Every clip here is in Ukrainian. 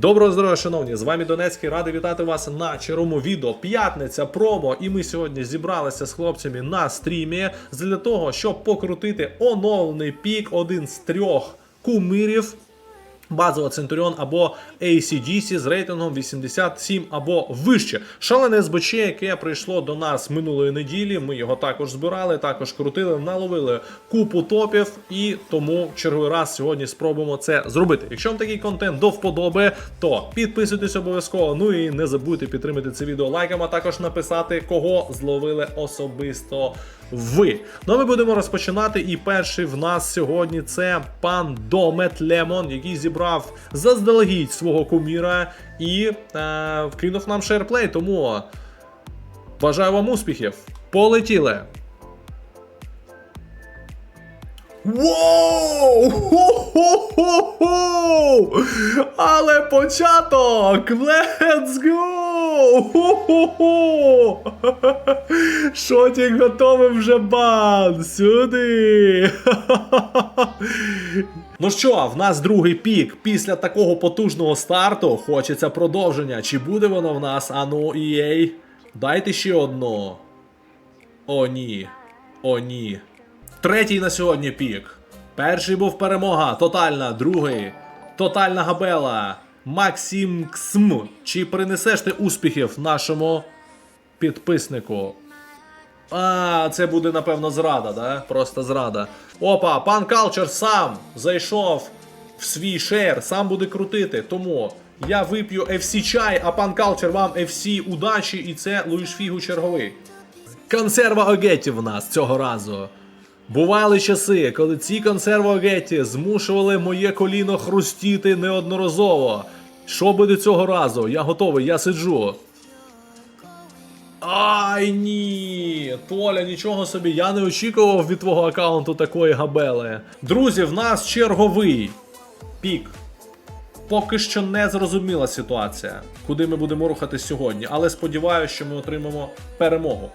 Доброго здоров'я, шановні! З вами Донецький. Радий вітати вас на чарому відео. П'ятниця промо. І ми сьогодні зібралися з хлопцями на стрімі для того, щоб покрутити оновлений пік, один з трьох кумирів. Базова Центуріон або ACDC з рейтингом 87 або вище. Шалене СБЧ, яке прийшло до нас минулої неділі. Ми його також збирали, також крутили, наловили купу топів, і тому в черговий раз сьогодні спробуємо це зробити. Якщо вам такий контент до вподоби, то підписуйтесь обов'язково. Ну і не забудьте підтримати це відео лайком, а також написати, кого зловили особисто ви. Ну а ми будемо розпочинати. І перший в нас сьогодні це пан Домет Лемон, який зібрав заздалегідь свого куміра і е, вкинув нам шерплей. Тому бажаю вам успіхів. Полетіли! Воу! Хо-хо-хо-хо! Але початок! Let's go! Хо-хо-хо! Шотік готовий вже бан! Сюди! Ну що, в нас другий пік. Після такого потужного старту хочеться продовження. Чи буде воно в нас? Ану, EA? Дайте ще одну. О, ні. О, ні. Третій на сьогодні пік. Перший був перемога, тотальна, другий. Тотальна габела. Максим Ксм. Чи принесеш ти успіхів нашому підписнику? А, це буде, напевно, зрада, да? Просто зрада. Опа, пан Калчер сам зайшов в свій шер, сам буде крутити. Тому я вип'ю FC чай, а пан Калчер вам FC удачі, і це Луїш Фігу черговий. Консерва Огетті в нас цього разу. Бували часи, коли ці консерва Огетті змушували моє коліно хрустіти неодноразово. Що буде цього разу? Я готовий, я сиджу. Ай ні! Толя, нічого собі, я не очікував від твого аккаунту такої габели. Друзі, в нас черговий пік. Поки що не зрозуміла ситуація, куди ми будемо рухатись сьогодні, але сподіваюся, що ми отримаємо перемогу.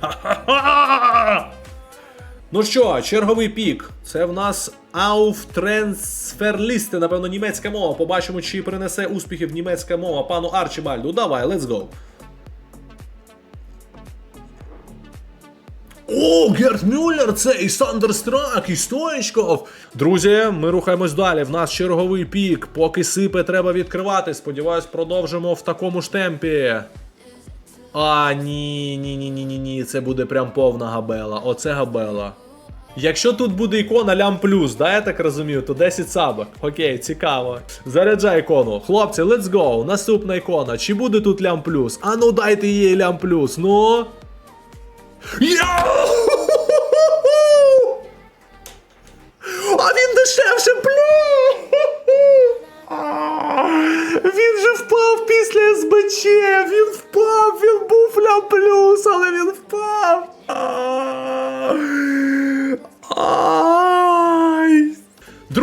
Ха-ха-ха! Ну що, черговий пік. Це в нас Ауфтрансферлісти, напевно, німецька мова. Побачимо, чи принесе успіхів німецька мова пану Арчібальду. Давай, let's go. О, Герт Мюллер, це і Сандер Страк, і Стоєчков. Друзі, ми рухаємось далі. В нас черговий пік. Поки сипе, треба відкривати. Сподіваюсь, продовжимо в такому ж темпі. А, ні, ні, ні, ні, ні, ні, це буде прям повна габела. Оце габела. Якщо тут буде ікона лям плюс, да, я так розумію, то 10 сабок. Окей, цікаво. Заряджай ікону. Хлопці, let's go. Наступна ікона. Чи буде тут лям плюс? А ну дайте їй лям плюс. Ну. Я!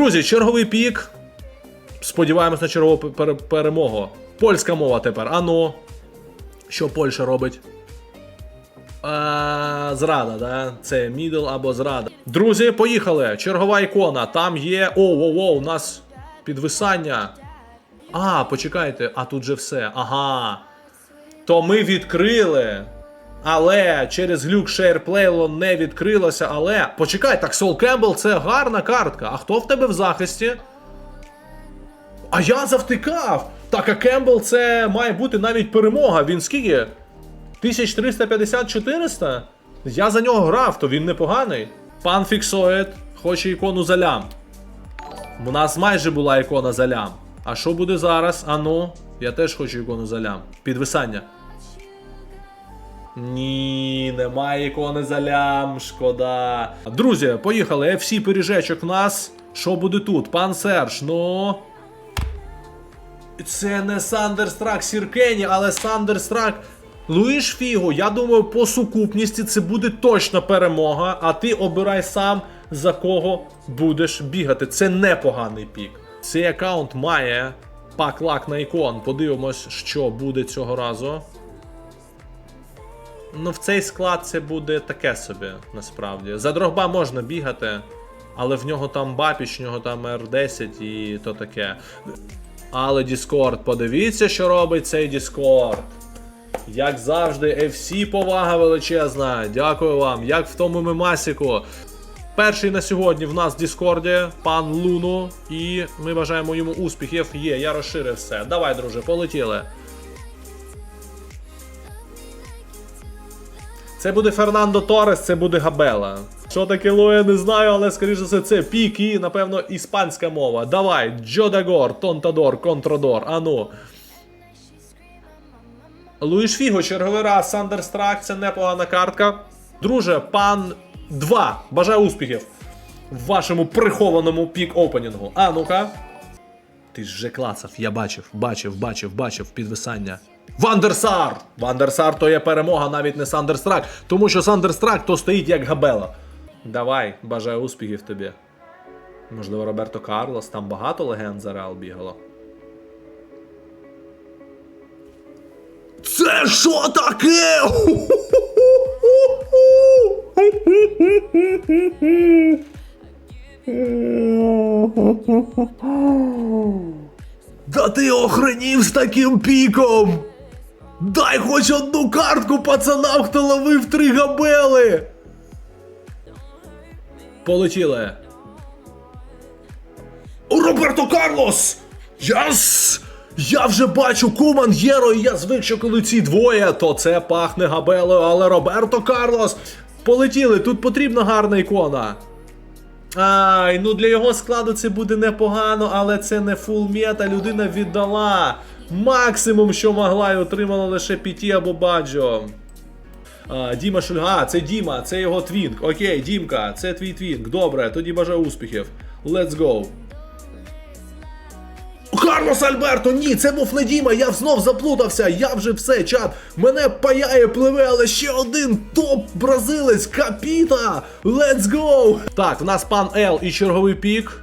Друзі, черговий пік. Сподіваємось на чергову пер- перемогу. Польська мова тепер. Ану. Що Польща робить? А, зрада, да? Це мідл або зрада. Друзі, поїхали. Чергова ікона. Там є. Оу, оу, оу, у нас підвисання. А, почекайте, а тут же все. Ага. То ми відкрили. Але через глюк SharePlay не відкрилося. Але. Почекай, так Сол Кембл це гарна картка. А хто в тебе в захисті? А я завтикав! Так, а Кембл це має бути навіть перемога. Він скільки? 1350-400? Я за нього грав, то він непоганий. Пан Фіксоїд хоче ікону за лям. У нас майже була ікона за лям. А що буде зараз? Ану, я теж хочу ікону за лям. Підвисання. Ні, немає ікони за лям, шкода. Друзі, поїхали. FC пиріжечок нас. Що буде тут? Пан Серж, ну. Це не Сандерстрак Сіркені, але Сандерстрак Луїш Фіго. Я думаю, по сукупності це буде точно перемога. А ти обирай сам за кого будеш бігати. Це непоганий пік. Цей аккаунт має пак лак на ікон. Подивимось, що буде цього разу. Ну, в цей склад це буде таке собі, насправді. За дрогба можна бігати. Але в нього там бапіч, в нього там R10 і то таке. Але Discord, подивіться, що робить цей Discord. Як завжди, FC повага величезна. Дякую вам. Як в тому мемасіку. Перший на сьогодні в нас в Діскорді пан Луну. І ми бажаємо йому успіхів. Є, я розширив все. Давай, друже, полетіли. Це буде Фернандо Торес, це буде Габела. Що таке Ло, не знаю, але скоріше за все це пік і, напевно, іспанська мова. Давай, Джодагор, Тонтадор, Контрадор, ану. Луїш Фіго, черговий раз Сандерстрак, це непогана картка. Друже, пан 2. Бажаю успіхів в вашому прихованому пік опенінгу. А ну-ка. Ти ж вже клацав, я бачив, бачив, бачив, бачив підвисання. Вандерсар! Вандерсар то є перемога, навіть не Сандерстрак, тому що Сандерстрак то стоїть як габела. Давай, бажаю успіхів тобі. Можливо, Роберто Карлос, там багато легенд за Реал бігало. Це що таке? Да ти охренів з таким піком! Дай хоч одну картку пацанам, хто ловив три габели! Полетіли. Роберто Карлос! Яс! Я вже бачу Куман Єро, і я звик, що коли ці двоє, то це пахне габелою, але Роберто Карлос! Полетіли, тут потрібна гарна ікона. Ай, ну для його складу це буде непогано, але це не фул мета. Людина віддала. Максимум, що могла, і отримала лише Піті або Баджо. А, Діма Шульга, це Діма, це його твінк. Окей, Дімка, це твій твінк. Добре, тоді бажаю успіхів. Let's go. Карлос Альберто, ні, це був не Діма, я знов заплутався, я вже все, чат. Мене паяє, пливе, але ще один топ бразилець, капіта! Let's go! Так, в нас пан Л і черговий пік.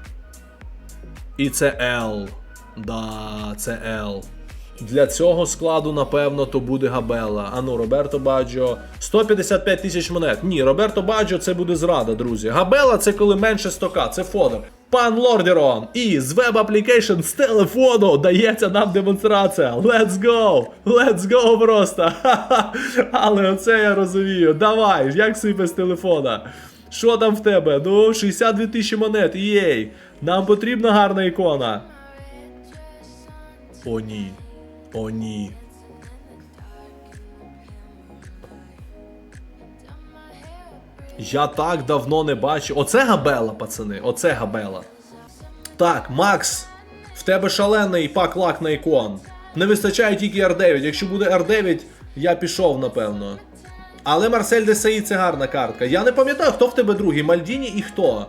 І це Л. Да, це Л. Для цього складу, напевно, то буде Габела. Ану, Роберто Баджо. 155 тисяч монет. Ні, Роберто Баджо це буде зрада, друзі. Габела це коли менше 100к, це фодер. Пан Лордерон і з веб аплікейшн з телефону дається нам демонстрація. Let's go! Let's go просто! Але оце я розумію. Давай, як сипе з телефона. Що там в тебе? Ну, 62 тисячі монет, єй! Нам потрібна гарна ікона. О ні. О ні. Я так давно не бачив. Оце габела, пацани. Оце габела. Так, Макс, в тебе шалений пак лак на ікон. Не вистачає тільки R9. Якщо буде R9, я пішов, напевно. Але Марсель Десаї це гарна картка. Я не пам'ятаю, хто в тебе другий, Мальдіні і хто.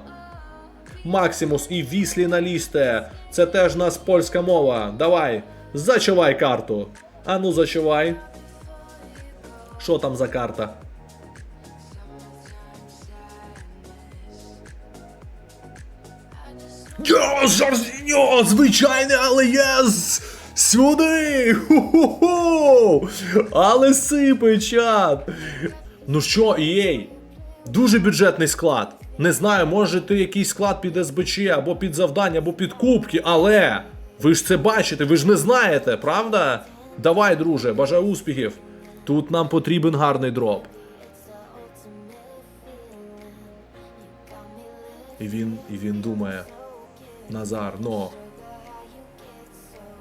Максимус і Віслі на лісте. Це теж нас польська мова. Давай, зачувай карту. Ану, зачувай. Що там за карта? Йос, Жорзіньо, звичайне, але єс! Сюди! Ху-ху-ху! Але сипе, чат! Ну що, єй? Дуже бюджетний склад. Не знаю, може ти якийсь склад під СБЧ, або під завдання, або під кубки, але ви ж це бачите, ви ж не знаєте, правда? Давай, друже, бажаю успіхів. Тут нам потрібен гарний дроп. І він, і він думає. Назар, ну.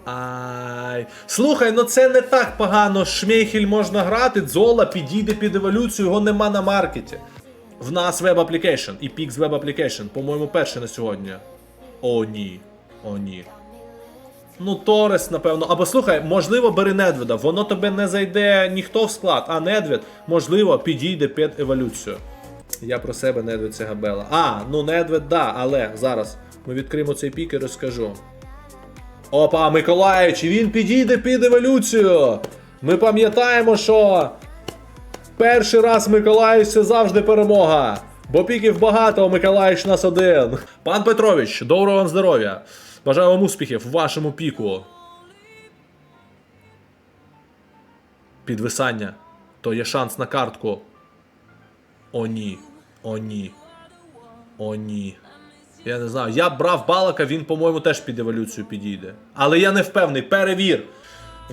Ай. Слухай, ну це не так погано. Шмейхель можна грати, Дзола підійде під еволюцію, його нема на маркеті. В нас веб аплікейшн і пік з веб аплікейшн, по-моєму, перший на сьогодні. О, ні. О, ні. Ну, Торес, напевно. Або слухай, можливо, бери Недведа. Воно тебе не зайде ніхто в склад, а Недвед, можливо, підійде під еволюцію. Я про себе Недвед габела. А, ну Недвед, да, але зараз ми відкриємо цей пік і розкажу. Опа, Миколаївич, він підійде під еволюцію. Ми пам'ятаємо, що перший раз Миколаївич це завжди перемога. Бо піків багато, а Миколаївич нас один. Пан Петрович, доброго вам здоров'я. Бажаю вам успіхів в вашому піку. Підвисання. То є шанс на картку. О ні. О ні. О ні. Я не знаю. Я брав балака, він, по-моєму, теж під еволюцію підійде. Але я не впевнений, перевір.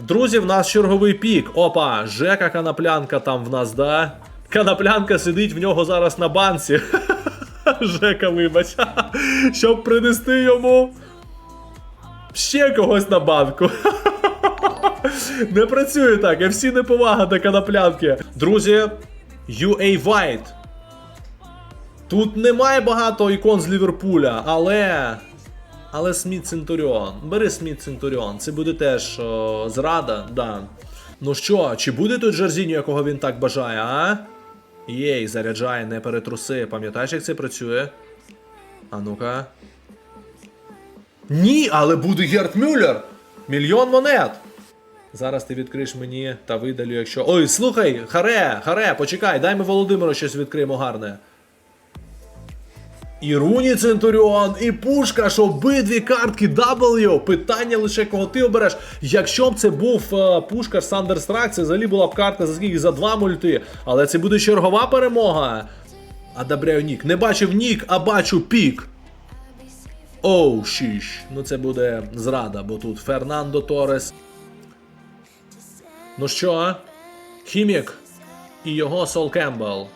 Друзі, в нас черговий пік. Опа, Жека Канаплянка там в нас, да? Канаплянка сидить в нього зараз на банці. Жека, вибач. Щоб принести йому ще когось на банку. Не працює так, FC неповага до канаплянки. Друзі, UA White. Тут немає багато ікон з Ліверпуля, але. Але Сміт Центуріон. Бери Сміт Центуріон. Це буде теж о, зрада, да. Ну що, чи буде тут Жерзіньо, якого він так бажає, а? Єй, заряджає, не перетруси. Пам'ятаєш, як це працює? А ну-ка. Ні, але буде Герт Мюллер! Мільйон монет! Зараз ти відкриєш мені та видалю, якщо. Ой, слухай, харе, харе, почекай, дай ми Володимиру щось відкриємо гарне. І Руні Центуріон, і Пушкаш, обидві картки W. Питання лише кого ти обереш. Якщо б це був е, Пушкаш Сандерстрак, це взагалі була б картка за скільки? За два мульти. Але це буде чергова перемога. Адабряю Нік. Не бачив Нік, а бачу пік. Оу, шіш. Ну це буде зрада, бо тут Фернандо Торес. Ну що? Хімік і його Сол Кембл.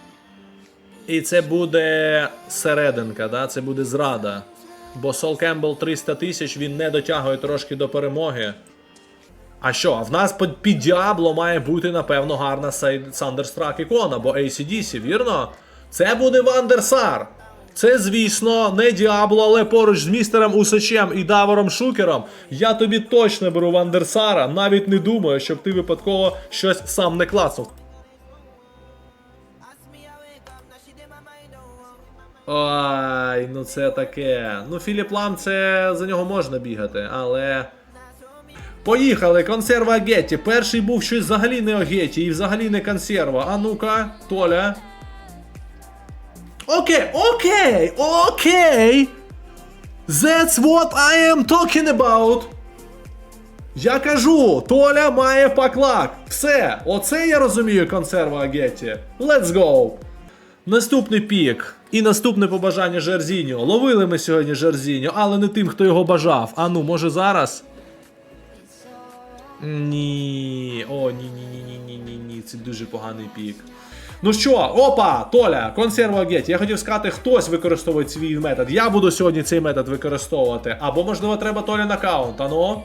І це буде серединка, да? це буде зрада. Бо Сол Кембл 300 тисяч, він не дотягує трошки до перемоги. А що, а в нас під, Діабло має бути, напевно, гарна Сандерстрак ікона, бо ACDC, вірно? Це буде Вандерсар. Це, звісно, не Діабло, але поруч з містером Усачем і Давором Шукером. Я тобі точно беру Вандерсара, навіть не думаю, щоб ти випадково щось сам не класнув. Ой, ну це таке. Ну, Філіп Лам, це за нього можна бігати, але. Поїхали, консерва Гетті. Перший був щось взагалі не Огетті і взагалі не консерва. А ну-ка, Толя. Окей, окей, окей. That's what I am talking about. Я кажу, Толя має паклак. Все, оце я розумію консерва Агетті. Let's go. Наступний пік. І наступне побажання Жерзіньо. Ловили ми сьогодні Жерзіньо, але не тим, хто його бажав. А ну, може зараз? Ні. О, ні, ні, ні, ні, ні, ні, ні. Це дуже поганий пік. Ну що, опа, Толя, консерва геть. Я хотів сказати, хтось використовує свій метод. Я буду сьогодні цей метод використовувати. Або, можливо, треба Толя на каунт. ану.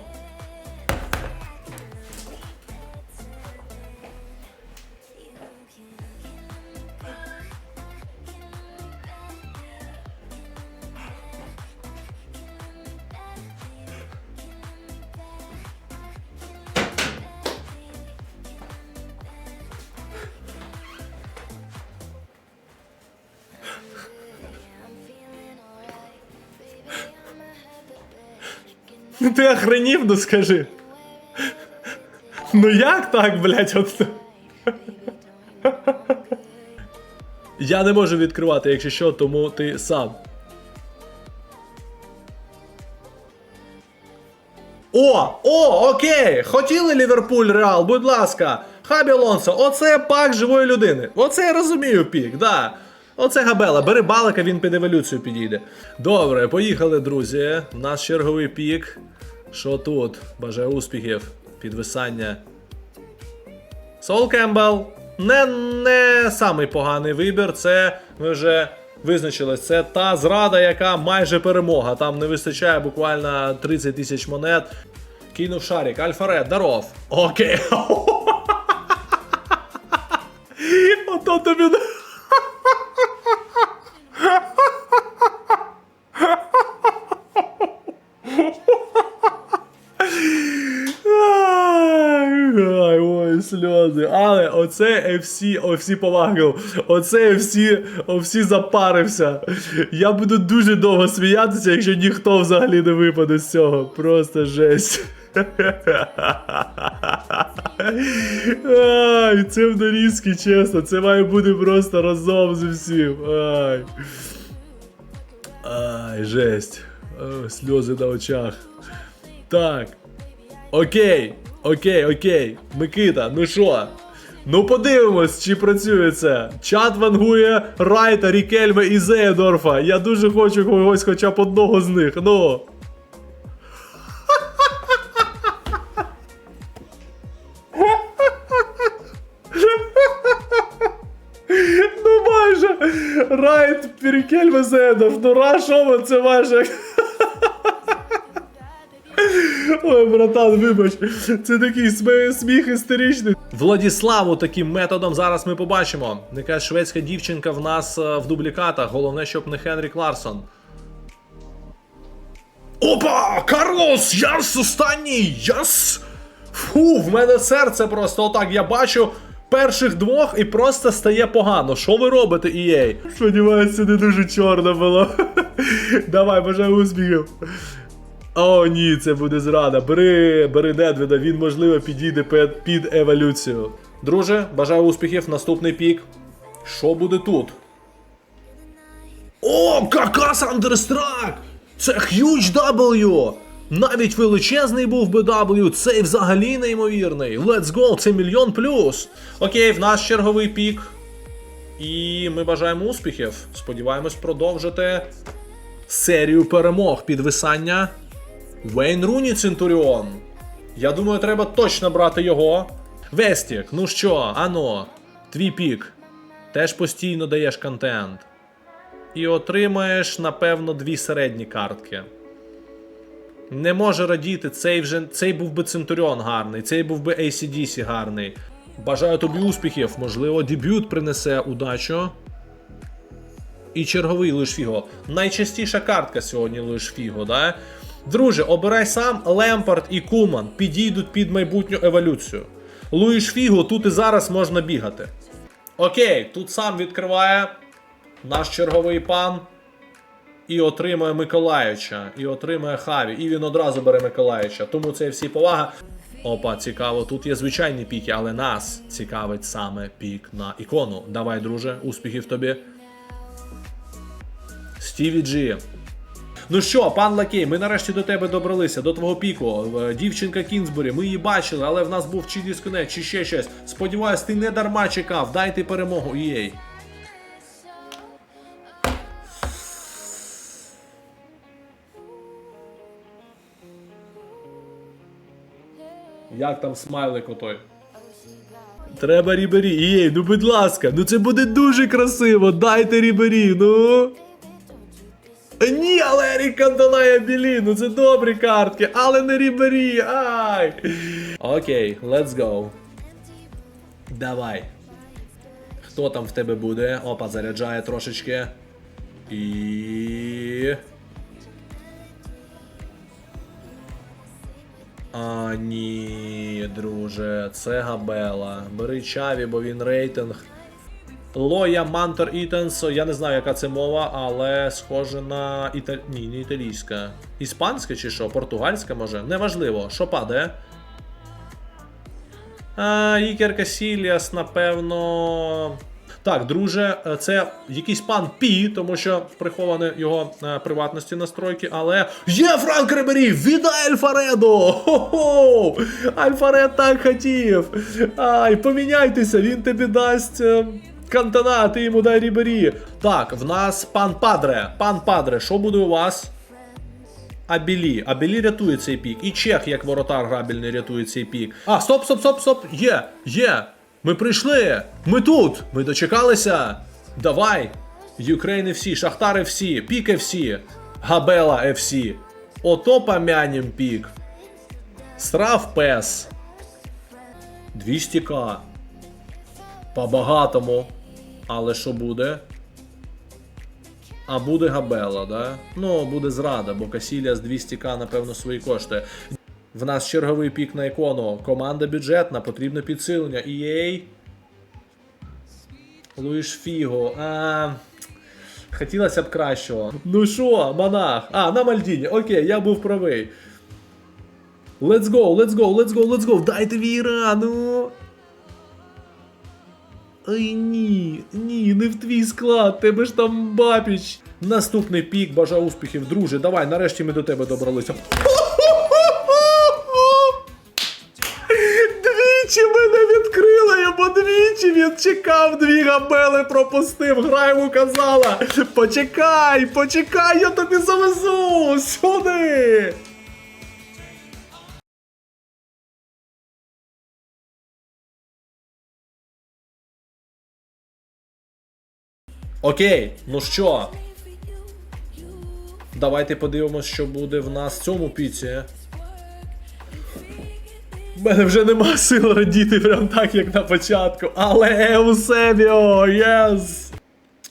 Ну ти охренів, ну скажи. Ну як так, блять, от. Я не можу відкривати, якщо що, тому ти сам. О! О, окей! Хотіли Ліверпуль Реал, будь ласка. Хабі Алонсо, оце пак живої людини. Оце я розумію пік, да. Оце Габела, бери балика, він під еволюцію підійде. Добре, поїхали, друзі. У нас черговий пік. Що тут? Бажаю успіхів, підвисання. Сол Кембл. Не, не самий поганий вибір. Це ми вже визначили. Це та зрада, яка майже перемога. Там не вистачає буквально 30 тисяч монет. Кинув шарик. Альфаред, даров. Окей. Ото тобі. Ай, ай, ой, сльози. Але оце FC, OFC помагав. Оце FC, OFC запарився. Я буду дуже довго сміятися, якщо ніхто взагалі не випаде з цього. Просто жесть. Ай, це в нарізки, чесно. Це має бути просто разом з усім. Ай. Ай, жесть. Сльози на очах. Так. Окей, окей, окей. Микита, ну що? Ну подивимось, чи працює це. Чат вангує Райта, Рікельме і Зеєдорфа. Я дуже хочу когось хоча б одного з них. Ну. Ну майже. Райт, Рікельме, Зеєдорф. Ну рашово це майже. Ой, братан, вибач, це такий сміх істеричний. Владіславу таким методом зараз ми побачимо. Якась шведська дівчинка в нас е, в дублікатах. Головне, щоб не Хенрік Ларсон. Опа! Карлос! Яс останній! Яс! Фу, в мене серце просто отак. Я бачу перших двох і просто стає погано. Що ви робите, EA? Сподіваюся, не дуже чорно було. Давай, бажаю успіхів. О, ні, це буде зрада. Бери, бери Недвіда, він можливо підійде під, під еволюцію. Друже, бажаю успіхів, наступний пік. Що буде тут? О, каркас Андерстрак! Це huge W! Навіть величезний був би W, цей взагалі неймовірний. Let's go, це мільйон плюс. Окей, в нас черговий пік. І ми бажаємо успіхів. Сподіваємось продовжити серію перемог підвисання. Вейн Руні Центуріон. Я думаю, треба точно брати його. Вестік, ну що, ано, твій пік. Теж постійно даєш контент. І отримаєш, напевно, дві середні картки. Не може радіти, цей вже цей був би Центуріон гарний, цей був би ACDC гарний. Бажаю тобі успіхів, можливо, дебют принесе удачу. І черговий Луїш Фіго. Найчастіша картка сьогодні Луїш Фіго, да? Друже, обирай сам Лемпард і Куман підійдуть під майбутню еволюцію. Луїш Фіго тут і зараз можна бігати. Окей, тут сам відкриває наш черговий пан. І отримує Миколаївича, і отримує Хаві, і він одразу бере Миколаївича. Тому це всі повага. Опа, цікаво, тут є звичайні піки, але нас цікавить саме пік на ікону. Давай, друже, успіхів тобі. Стіві Джі. Ну що, пан Лакей, ми нарешті до тебе добралися, до твого піку. Е, Дівчинка Кінзбурі, ми її бачили, але в нас був чи дисконект, чи ще щось. Сподіваюсь, ти не дарма чекав. Дайте перемогу EA. Як там смайлик отой? Треба Рібері. Єй, ну будь ласка, ну це буде дуже красиво. Дайте Рібері, ну. Ні, але Ерік Канталая Білі, ну це добрі картки, але не Рібері. Ай. Окей, let's go. Давай. Хто там в тебе буде? Опа, заряджає трошечки. І. А, ні, друже, це Габела. Бери Чаві, бо він рейтинг. Лоя Мантор Ітенсо, я не знаю, яка це мова, але схоже на іта... Ні, не італійська. Іспанська чи що? Португальська може? Неважливо. Що падає? А, Ікер Касіліас, напевно. Так, друже, е, це якийсь пан Пі, тому що приховані його е, приватності настройки, але. Є Франк Рибері! Віддай Альфаредо! Хо-хо! Альфаред так хотів! Ай, поміняйтеся, він тобі дасть. Кантана, ти йому дай Рібері. Так, в нас пан Падре. Пан Падре, що буде у вас? Абілі. Абілі рятує цей пік. І Чех, як воротар грабельний, рятує цей пік. А, стоп, стоп, стоп, стоп. Є, є. Ми прийшли. Ми тут. Ми дочекалися. Давай. Юкрейн FC, Шахтар FC, Пік FC, Габела FC. Ото помянем пік. Страв Пес. 200к. По-багатому. Але що буде? А буде Габела, да? Ну, буде зрада, бо Касілія з 200к, напевно, свої коштує. В нас черговий пік на ікону. Команда бюджетна, потрібне підсилення. EA. Луїш Фіго. А... Хотілося б кращого. Ну що, монах? А, на Мальдіні. Окей, я був правий. Let's go, let's go, let's go, let's go. Дайте віра, ну. Ой, ні, ні, не в твій склад, тебе ж там бабіч. Наступний пік, бажаю успіхів, друже. Давай, нарешті ми до тебе добралися. Двічі мене відкрили, бо двічі, він чекав, дві габели пропустив. Гра йому казала. Почекай, почекай, я тобі завезу! Сюди! Окей, ну що? Давайте подивимось, що буде в нас в цьому піці. У мене вже нема сил радіти прям так, як на початку. Але Еусебіо, єс!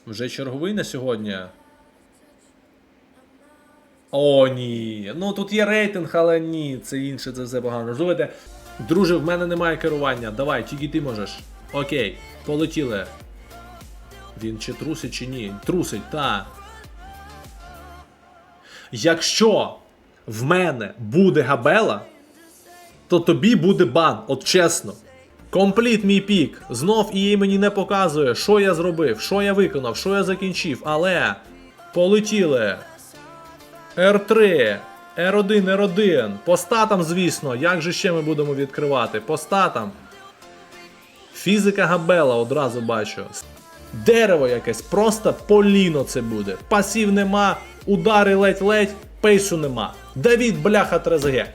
Вже черговий на сьогодні. О, ні. Ну тут є рейтинг, але ні, це інше, це все погано. Слухайте, друже, в мене немає керування. Давай, тільки ти можеш. Окей, полетіли. Він чи трусить, чи ні? Трусить, та. Якщо в мене буде габела, то тобі буде бан, от чесно. Компліт мій пік. Знов її мені не показує, що я зробив, що я виконав, що я закінчив, але полетіли. R3, R1, R1. По статам, звісно, як же ще ми будемо відкривати? По статам. Фізика Габела одразу бачу. Дерево якесь, просто поліно це буде. Пасів нема, удари ледь-ледь, пейсу нема. Давід бляха 3ЗГ.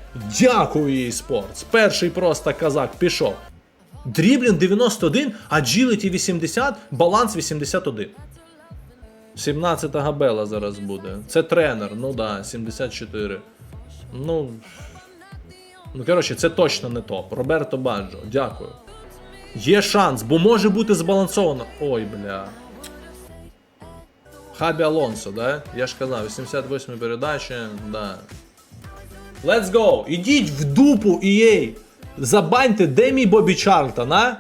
Дякую їй спортс. Перший просто казак пішов. Дріблін 91, agility 80, баланс 81. 17 габела зараз буде. Це тренер, ну да, 74. Ну. Ну, коротше, це точно не топ. Роберто Баджо, дякую. Є шанс, бо може бути збалансовано. Ой, бля. Хабі Алонсо, да? Я ж казав, 88 передача, да. Let's go! Ідіть в дупу EA! Забаньте, де мій Бобі Чарлтон, а?